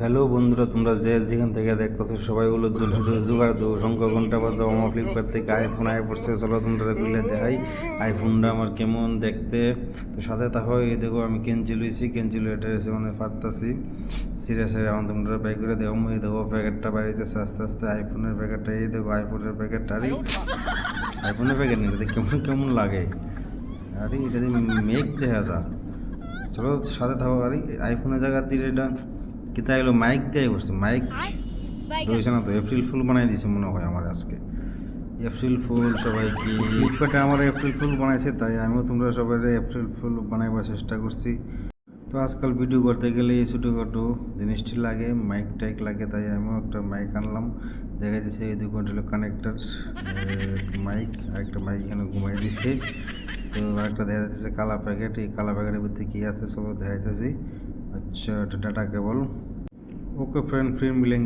Hello বন্ধুরা, তোমরা যে যেখান থেকে দেখতেছো সবাই হলো জোগাড় দো সংখ্যা ঘণ্টা বাজাও আমার ফ্লিপকার্ট থেকে আইফোন আই পড়ছে চলো তোমরা খুলে দেখাই। আইফোনটা আমার কেমন দেখতে? তো সাথে তা হয় এই দেখো আমি কেঞ্চি লইছি কেঞ্চি এটা এসে মানে ফাটতাছি। সিরিয়াস এখন তোমরা বাই করে দেখো এই দেখো প্যাকেটটা বাড়িতেছে, আস্তে আস্তে আইফোনের প্যাকেটটা, এই দেখো আইফোনের প্যাকেটটা। আরে আইফোনের প্যাকেট নিয়ে এটা কেমন কেমন লাগে। আরে, এটা মেঘ দেখা যা চলো সাথে থাকো, আরে আইফোনের জায়গা দিয়ে এটা কিতা এলো মাইক দিয়ে বসছে মাইক রয়েছে না তো এপ্রিল ফুল বানাই দিছে মনে হয় আমার আজকে। এপ্রিল ফুল সবাই কি ফ্লিপকার্টে আমার এপ্রিল ফুল বানাইছে তাই আমিও তোমরা সবাই এপ্রিল ফুল বানাইবার চেষ্টা করছি। তো আজকাল ভিডিও করতে গেলে এই ছোটোখাটো জিনিসটি লাগে মাইক টাইক লাগে তাই আমিও একটা মাইক আনলাম। দেখা যাচ্ছে এই দুটো হলো কানেক্টার মাইক আর একটা মাইক এখানে ঘুমাই দিছে। তো একটা দেখা যাচ্ছে কালা প্যাকেট এই কালা প্যাকেটের মধ্যে কী আছে সব দেখা अच्छा डाटा केबल ओके फ्रेंड फिर मिलेंगे